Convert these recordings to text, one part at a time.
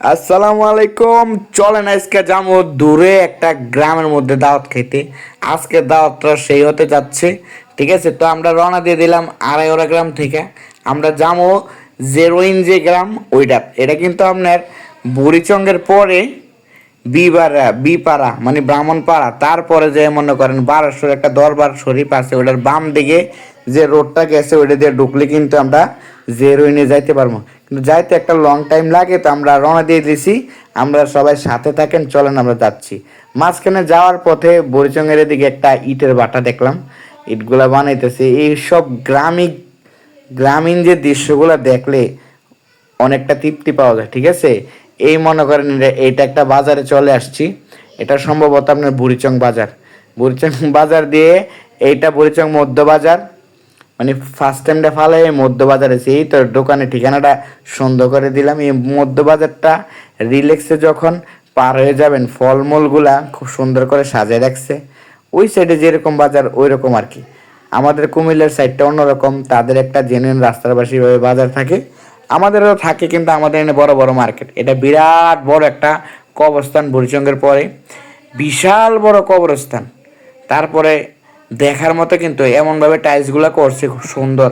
আসসালামু আলাইকুম। চলেন আজকে যাব দূরে একটা গ্রামের মধ্যে দাওয়াত খেতে আজকে দাওয়াতটা সেই হতে যাচ্ছে। ঠিক আছে, তো আমরা রওনা দিয়ে দিলাম আড়াইওরা গ্রাম থেকে। আমরা যাব জেরোইন যে গ্রাম, ওইটা। এটা কিন্তু আপনার বুড়িচঙ্গের পরে বিপাড়া বিপাড়া মানে ব্রাহ্মণপাড়া। তারপরে যে মনে করেন বারাসর, একটা দরবার শরীফ আছে, ওটার বাম দিকে যে রোডটা গেছে, ওইটা দিয়ে ঢুকলে কিন্তু আমরা জেরোইনে যাইতে পারব। কিন্তু যাইতে একটা লং টাইম লাগে, তো আমরা রওনা দিয়ে দিছি। আমরা সবাই সাথে থাকেন, চলেন আমরা যাচ্ছি। মাঝখানে যাওয়ার পথে বরিচঙ্গের এদিকে একটা ইটের বাটা দেখলাম। ইটগুলা বানাইতেছে। এইসব গ্রামিক, গ্রামীণ গ্রামীণ যে দৃশ্যগুলো দেখলে অনেকটা তৃপ্তি পাওয়া যায়, ঠিক আছে? এই মনে করেন এটা- একটা বাজারে চলে আসছি। এটা সম্ভবত আপনার বুড়িচং বাজার। বুড়িচং বাজার দিয়ে এইটা বুড়িচং মধ্য বাজার। মানে ফার্স্ট টাইমটা ফালে মধ্য বাজারে এই তো দোকানে ঠিকানাটা সুন্দর করে দিলাম। এই মধ্য বাজারটা রিল্যাক্সে যখন পার হয়ে যাবেন, ফলমূলগুলা খুব সুন্দর করে সাজিয়ে রাখছে। ওই সাইডে যেরকম বাজার ওই রকম আর কি। আমাদের কুমিল্লার সাইডটা অন্যরকম, তাদের একটা জেনুইন রাস্তার পাশে বাজার থাকে। আমাদেরও থাকে কিন্তু আমাদের এখানে বড় বড় মার্কেট এটা বিরাট বড় একটা কবরস্থান বুড়িচঙ্গের পরে। বিশাল বড় কবরস্থান। তারপরে দেখার মতো কিন্তু এমনভাবে টাইলসগুলো করছে খুব সুন্দর।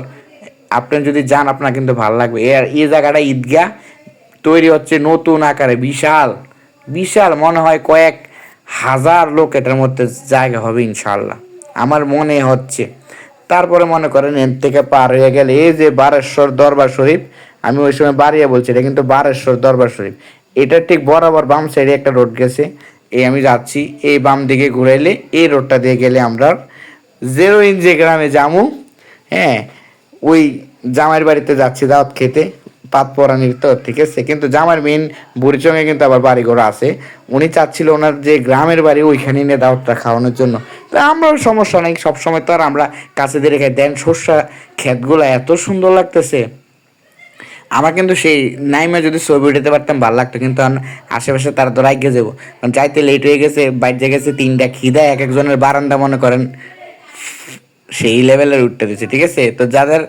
আপনি যদি যান, আপনার কিন্তু ভালো লাগবে। এর, এই জায়গাটা ঈদগাহ, তৈরি হচ্ছে নতুন আকারে, বিশাল। বিশাল মনে হয় কয়েক হাজার লোক এটার মধ্যে জায়গা হবে ইনশাল্লাহ আমার মনে হচ্ছে। তারপরে মনে করেন, এর থেকে পার হয়ে গেলে এই যে বারেশ্বর দরবার শরীফ, আমি ওই সময় বাড়িয়ে বলছি, এটা কিন্তু বারেশ্বর দরবার শরীফ। এটা ঠিক বরাবর বাম সাইডে একটা রোড গেছে। এই আমি যাচ্ছি, এই বাম দিকে ঘুরাইলে এই রোডটা দিয়ে গেলে আমরা জেরো ইঞ্চি গ্রামে জামু হ্যাঁ ওই জামাইয়ের বাড়িতে যাচ্ছি দাওয়াত খেতে, পাত পরানির তো ঠিক আছে, কিন্তু জামার মেন বুড়িচঙ্গে কিন্তু আবার বাড়ি ঘর আছে। উনি চাচ্ছিল ওনার যে গ্রামের বাড়ি ওইখানে নিয়ে দাওয়াতটা খাওয়ানোর জন্য। তা আমরাও সমস্যা নেই, সবসময় তো আর আমরা কাছে দিয়ে রেখে দেন সর্ষা ক্ষেতগুলো এত সুন্দর লাগতেছে। আমার কিন্তু সেই নাইমে যদি ছবি উঠাতে পারতাম, ভালো লাগতো, কিন্তু আশেপাশে তারা তো রাইগে যাব। কারণ যাইতে লেট হয়ে গেছে, বাইরে গেছে, তিনটা খিদা এক একজনের বারান্দা মনে করেন। সেই লেভেলের উঠতে দিচ্ছে ঠিক আছে? তো যাদের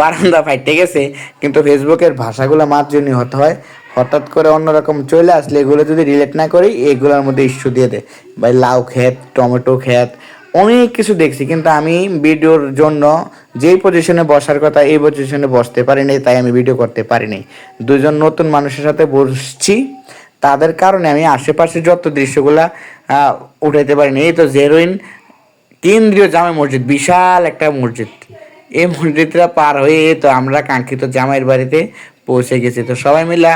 বারান্দা ফাইটে গেছে, কিন্তু ফেসবুকের ভাষাগুলো মার্জনী হতে হয়, হঠাৎ করে অন্যরকম চলে আসলে এগুলো যদি রিলেট না করি, এগুলোর মধ্যে ইস্যু দিয়ে দেয়। ভাই, লাউ ক্ষেত, টমেটো ক্ষেত, অনেক কিছু দেখছি, কিন্তু আমি ভিডিওর জন্য যেই পজিশনে বসার কথা, এই পজিশনে বসতে পারিনি তাই আমি ভিডিও করতে পারিনি দুজন নতুন মানুষের সাথে বসছি, তাদের কারণে আমি আশেপাশে যত দৃশ্যগুলা উঠাইতে পারিনি এই তো জেরোইন কেন্দ্রীয় জামে মসজিদ, বিশাল একটা মসজিদ। এই মসজিদটা পার হয়ে তো আমরা কাঙ্ক্ষিত জামাইয়ের বাড়িতে পৌঁছে গেছি। তো সবাই মিলে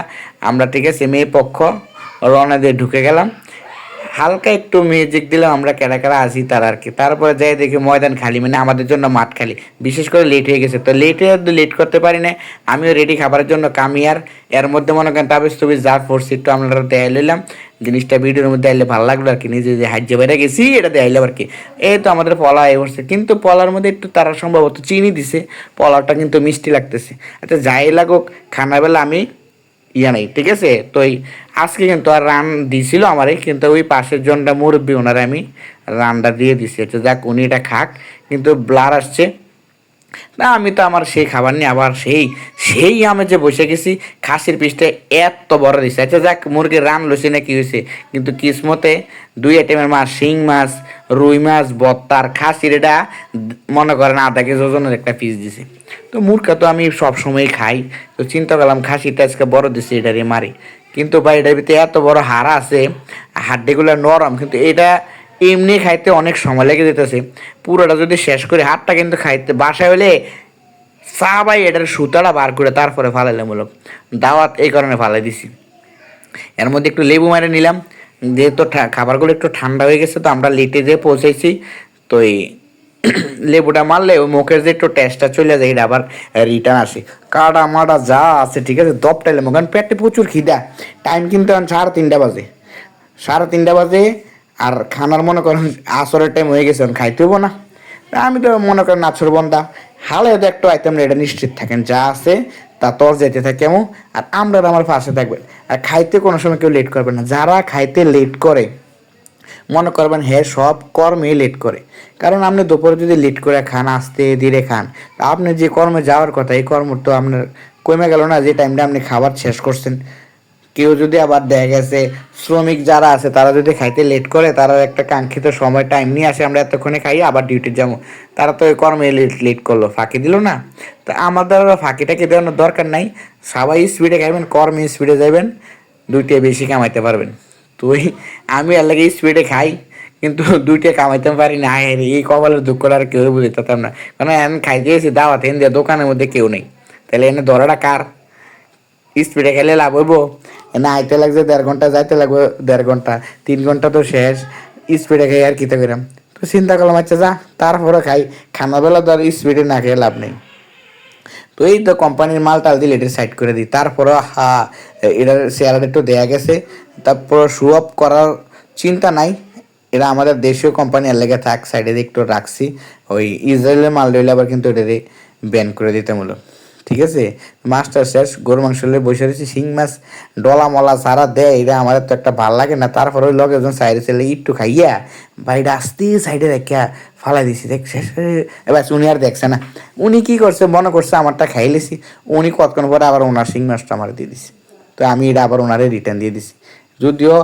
আমরা ঠিক আছে, মেয়ে পক্ষ, রওনা দিয়ে ঢুকে গেলাম। হালকা একটু মিউজিক দিলাম আমরা কেরা কেরা আসি তার আর কি। তারপরে যাই দেখি ময়দান খালি মানে আমাদের জন্য মাঠ খালি। বিশেষ করে লেট হয়ে গেছে। তো লেট লেটে লেট করতে পারি না। আমিও রেডি খাবারের জন্য কামিয়ার এর মধ্যে মনে করেন তাবিজ তুবিজ যা ফোর্স একটু আমরা দেখাই লইলাম জিনিসটা ভিডিওর মধ্যে আইলে ভালো লাগল আর কি। নিজে যে হাজ্যে বেড়ে গেছি, এটা দেখাইলাম আর কি। এই তো আমাদের পলা এ করছে কিন্তু পলার মধ্যে একটু তারা সম্ভবত চিনি দিছে। পলাটা কিন্তু মিষ্টি লাগতেছে। আচ্ছা যাই লাগুক, খানাবেলা আমি ইয়া নাই, ঠিক আছে? তো আজকে কিন্তু আর রান দিছিল আমারে, কিন্তু ওই পাশের জনটা মুরব্বী, ওনারে আমি রানটা দিয়ে দিছি। আচ্ছা যাক, উনি এটা খাক, কিন্তু ব্লার আসছে। না, আমি তো আমার সেই খাবার নিয়ে আবার সেই সেই আমি যে বসে গেছি, খাসির পিসটা এত বড় দিছে। আচ্ছা যাক, মুরগির রান লইছে না কি হয়েছে কিন্তু কিসমতে দুই আইটেমের মাছ, শিং মাছ, রুই মাছ, বত্তার, খাসির এটা মনে করেন আধা কেজি ওজনের একটা পিস দিছে। তো মুরগা তো আমি সব সময় খাই। তো চিন্তা করলাম খাসিটা আজকে বড় দিছে এটারে মারি। কিন্তু ভাই, এটার ভিতরে এত বড় হাড় আছে হাড্ডিগুলো নরম, কিন্তু এটা এমনি খাইতে অনেক সময় লেগে যেতেছে। পুরোটা যদি শেষ করে হাতটা কিন্তু খাইতে, বাসায় হলে চা ভাই, এটার সুতাটা বার করে তারপরে ফালাইলাম হলো দাওয়াত এই কারণে ফালাই দিছি। এর মধ্যে একটু লেবু মারে নিলাম। যেহেতু খাবারগুলো একটু ঠান্ডা হয়ে গেছে, তো আমরা লেটে যেয়ে পৌঁছেছি তো এই লেবুটা মারলে ওই মুখের যে একটু টেস্টটা চলে যায়, এটা আবার রিটার্ন আসে। কাটা মাটা যা আছে, ঠিক আছে দপটাইলে মুখ, কারণ পেটে প্রচুর খিদা। টাইম কিন্তু এখন সাড়ে তিনটা বাজে। সাড়ে তিনটা বাজে, আর খানার মনে করেন আসরের টাইম হয়ে গেছে খাইতে হব না। আমি তো মনে করেন নাচর বন্ধা। হালে তো একটু আইটেম এটা নিশ্চিত থাকেন, যা আছে, তা তোর যেতে থাকে এমন আর আমরা আমার পাশে থাকবেন। আর খাইতে কোনো সময় কেউ লেট করবে না। যারা খাইতে লেট করে মনে করবেন হ্যাঁ সব কর্মে লেট করে। কারণ আপনি দুপুরে যদি লেট করে খান, আসতে ধীরে খান আপনি যে কর্মে যাওয়ার কথা, এই কর্ম তো আপনার কমে গেল না, যে টাইমটা আপনি খাবার শেষ করছেন। কেউ যদি আবার দেখা গেছে, শ্রমিক যারা আছে, তারা যদি খাইতে লেট করে, তারা একটা কাঙ্ক্ষিত সময় টাইম নিয়ে আসে, আমরা এতক্ষণে খাই আবার ডিউটি যাব। তারা তো কর্মে লেট লেট করল, ফাঁকি দিল না। তো আমাদের ফাঁকিটাকে দেওয়ানোর দরকার নাই। সবাই স্পিডে খাইবেন, কর্মে স্পিডে যাবেন দুইটা বেশি কামাইতে পারবেন। তো ওই আমি আর লাগে স্পিডে খাই কিন্তু দুইটা কামাইতে পারি না। আয় রে, এই কপালের দুঃখটা আর কেউ বুঝে বুঝতাম না। কারণ আমি খাইতে গেছি দাওয়াত দিয়ে দোকানের মধ্যে কেউ নেই। তাহলে এনে ধরাটা কার? স্পিডে খেলে লাভ হইব? না আইতে লাগছে দেড় ঘণ্টা যাইতে লাগবে দেড় ঘণ্টা তিন ঘণ্টা তো শেষ। স্পিডে খাই আর কিতে করিম তো চিন্তা করলাম আচ্ছা যা তারপরে খাই। খানা বেলা তো আর স্পিডে না খেয়ে লাভ নেই। তো এই তো কোম্পানির মাল টাল দিলে এটা সাইড করে দিই। তারপরে হা এটার শেয়ার একটু দেয়া গেছে। তারপর শু অফ করার চিন্তা নাই। এরা আমাদের দেশীয় কোম্পানি লেগে থাক সাইডে একটু রাখছি। ওই ইসরায়েলের মাল রইলে আবার কিন্তু এটা ব্যান করে দিতে হলো ঠিক আছে? মাস্টার শেষ গরু মাংস লইয়া বসে রয়েছে, শিং মাছ, ডলা মলা সারা দেয় এটা আমাদের তো একটা ভালো লাগে না। তারপর ওই লগে একজন সাইডে ছেলে একটু খাইয়া বাইরে আসতে সাইডে রেখা ফালাই দিছি। দেখ, শেষ এবার উনি আর দেখছে না। উনি কি করছে? মনে করছে আমারটা খাইলেছি উনি কতক্ষণ পরে আবার ওনার শিং মাছটা আমার দিয়ে দিছি। তো আমি এটা আবার ওনারে রিটার্ন দিয়ে দিছি। যদিও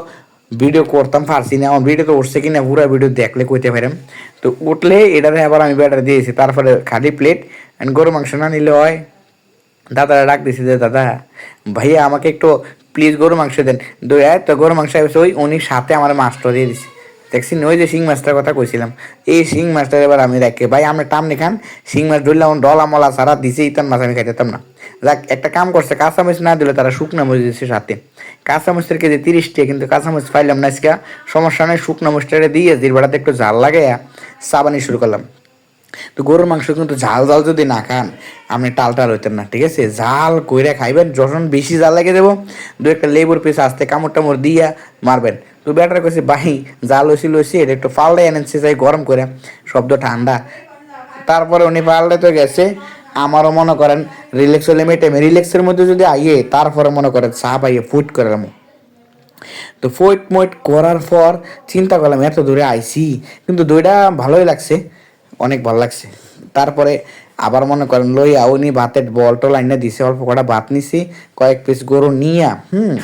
ভিডিও করতাম, পারছি না। আমার ভিডিও তো উঠছে কিনা, পুরো ভিডিও দেখলে কইতে পারেন। তো উঠলে এটারে আবার আমি ব্যাটার দিয়েছি। তারপরে খালি প্লেট অ্যান্ড গরু মাংস না নিলে হয়। দাদারা ডাক দিছি যে, দাদা, ভাইয়া আমাকে একটু প্লিজ গরু মাংস দেন। দয়া তো গরু মাংস ওই উনি সাথে আমার মাছটা দিয়ে দিছি। দেখছি ওই যে শিং মাছটার কথা কইছিলাম, এই শিং মাছটা এবার আমি রেখে। ভাই, আমরা টামনি খান, শিং মাছ ধরলাম ডলা মলা সারা দিছে ইতাম মাছ আমি খাইতাম না। যাক, একটা কাম করছে, কাঁচামরিচ না দিলে তারা শুকনো মরিচ দিচ্ছে সাথে। কাঁচামরিচের কেজি তিরিশ টাকা কিন্তু কাঁচামরিচ পাইলাম না আজকে। সমস্যা নেই, শুকনো মরিচটা দিয়ে জিরবাটাতে একটু জাল লাগাইয়া সাবানি শুরু করলাম। তো গরুর মাংস কিন্তু ঝাল ঝাল যদি না খান, আপনি টাল টাল হইতেন না, ঠিক আছে? ঝাল কইরা খাইবেন, যখন বেশি জাল লাগিয়ে দেবো, দু একটা লেবুর পিস আসতে কামড় টামড় দিয়া মারবেন। তো ব্যাটার কইছে বাহি জাল হইছি, লইছি, এটা একটু পাল্টাই এনেছে যাই গরম করে শব্দ ঠান্ডা। তারপরে উনি পাল্টে তো গেছে, আমারও মনে করেন, রিল্যাক্স হলে মেটেমে রিল্যাক্সের মধ্যে যদি আইয়ে, তারপরে মনে করেন, চা পাইয়ে ফুট করে তো ফুট মোইট করার পর চিন্তা করলাম, এত দূরে আইছি, কিন্তু দইটা ভালোই লাগছে। অনেক ভালো লাগছে। তারপরে আবার মনে করেন, লইয়া উনি ভাতের বল টল আইনা দিছে, অল্প কটা ভাত নিছি, কয়েক পিস গরু নিয়া, হুম,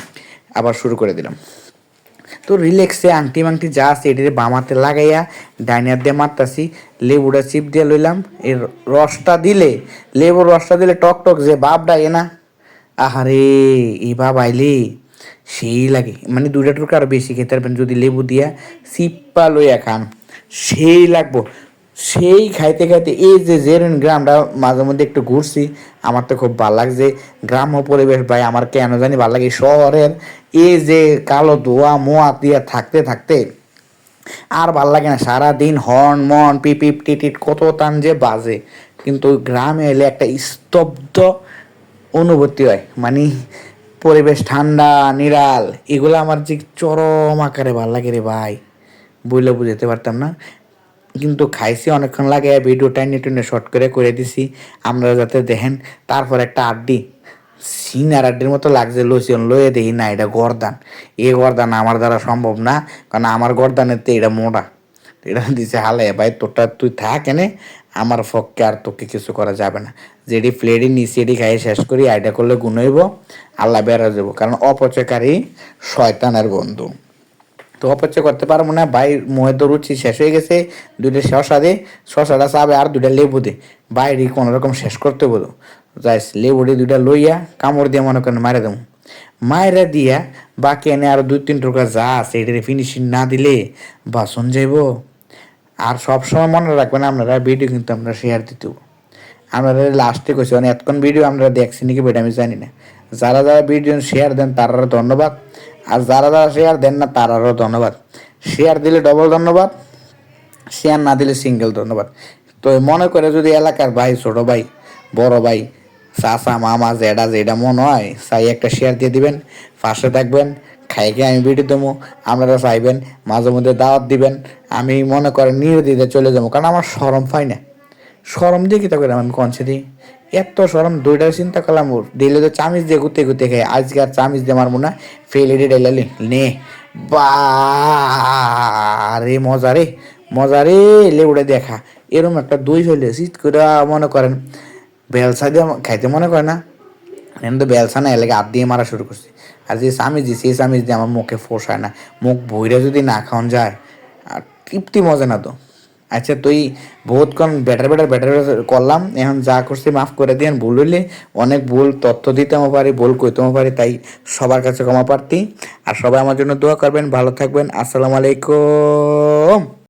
আবার শুরু করে দিলাম। তো রিল্যাক্সে আংটি মাংটি যা আছে এটিতে বামাতে লাগাইয়া, ডাইনার দিয়ে মারতাছি লেবুটা চিপ দিয়ে লইলাম। এর রসটা দিলে, লেবুর রসটা দিলে টক টক যে বাপটা এ না, আহারে এই বাপ আইলে সেই লাগে। মানে দুইটা টুকু আরও বেশি খেতে পারবেন যদি লেবু দিয়া সিপ্পা লইয়া খান, সেই লাগবো। সেই খাইতে খাইতে এই যে জেরেন গ্রামটা মাঝে মধ্যে একটু ঘুরছি, আমার তো খুব ভালো লাগছে। গ্রাম্য পরিবেশ ভাই, আমার কেন জানি ভালো লাগে। শহরের এই যে কালো ধোয়া, মোয়া দিয়ে থাকতে থাকতে আর ভালো লাগে না। সারাদিন হর্ন মন পিপিপ টিটিট কত টান যে বাজে। কিন্তু গ্রামে এলে একটা স্তব্ধ অনুভূতি হয়। মানে পরিবেশ ঠান্ডা, নিরাল, এগুলো আমার যে চরম আকারে ভালো লাগে রে ভাই। বইলে বুঝাতে পারতাম না। কিন্তু খাইছি, অনেকক্ষণ লাগে ভিডিও টাইনে টেনে শর্ট করে করে দিছি। আমরা যাতে দেখেন, তারপর একটা আড্ডি। সিনার আড্ডির মতো লাগছে লইছিলাম লয়ে দেখি, না, এটা গরদান। এ গরদান আমার দ্বারা সম্ভব না, কারণ আমার গরদানের তো এটা মোটা। এটা দিছে, হালে ভাই, তোরটা তুই থাক এনে, আমার পক্ষে আর তোকে কিছু করা যাবে না। যেটি প্লেটই নিচে এটি খাইয়ে শেষ করি আইডা করলে গুণ হইব, আল্লাহ বেড়া যাব কারণ অপচয়কারী শয়তানের বন্ধু। তো অপচয় করতে পারব না, ভাই মোহে তো রুচি শেষ হয়ে গেছে, দুইটা শশা দে, শশাটা চাবে আর দুইটা লেবু দে। বাইরে কোনো রকম শেষ করতে বলো। যাইস লেবুটি দুইটা লইয়া কামড় দিয়ে মনে করেন মারে দেবো। মায়েরা দিয়া বাকি এনে আরও দুই তিন টুকরা যা আছে এটারে ফিনিশিং না দিলে বাসন যাইব। আর সবসময় মনে রাখবেন, আপনারা ভিডিও কিন্তু আমরা শেয়ার দিতে। আমরা লাস্টে কইছি মানে এতক্ষণ ভিডিও আমরা দেখছি নাকি বেটা আমি জানি না। যারা যারা ভিডিও শেয়ার দেন তারারও ধন্যবাদ। আর যারা যারা শেয়ার দেন না, তারারও ধন্যবাদ। শেয়ার দিলে ডবল ধন্যবাদ শেয়ার না দিলে সিঙ্গেল ধন্যবাদ। তো মনে করে যদি এলাকার ভাই, ছোট ভাই, বড় ভাই, চাচা, মামা জেডা যেটা মনে হয়, চাই একটা শেয়ার দিয়ে দিবেন, পাশে থাকবেন খাইকে আমি ভিডিও দেবো, আপনারা চাইবেন, মাঝে মধ্যে দাওয়াত দিবেন, আমি মনে করেন নির্দিতে চলে যাব, কারণ আমার সরম পাই না। সরম দিয়ে কিতা করে? আমি কনছে দিই এত সরম দুইটা চিন্তা করলাম ওর। দিলে তো চামিচ দিয়ে ঘুরতে ঘুরতে খাই আজকে আর চামিচ দিয়ে মারবো না। ফেলে এডি ডাইলালি নে। বা রে, মজা রে। মজা রে লেউড়ে দেখা। এরকম একটা দই হইলে শীত করে মনে করেন। বেলসা দিয়ে খাইতে মনে করে না। আমি তো বেলসা না, এলাকা হাত দিয়ে মারা শুরু করছি। আর যে সামিজ দিছি সেই সামিজ দিয়ে আমার মুখে ফোসায় না। মুখ ভইরা যদি না খাওয়ান যায়, আর তৃপ্তি মজা না তো। আচ্ছা তুই বহুতক্ষণ বেটার বেটার বেটার করলাম। এখন যা করছি মাফ করে দিয়েন, ভুল হইলে অনেক ভুল তথ্য দিতেও পারি, ভুল কইতেও পারি, তাই সবার কাছে ক্ষমা প্রার্থী। আর সবাই আমার জন্য দোয়া করবেন, ভালো থাকবেন। আসসালামু আলাইকুম।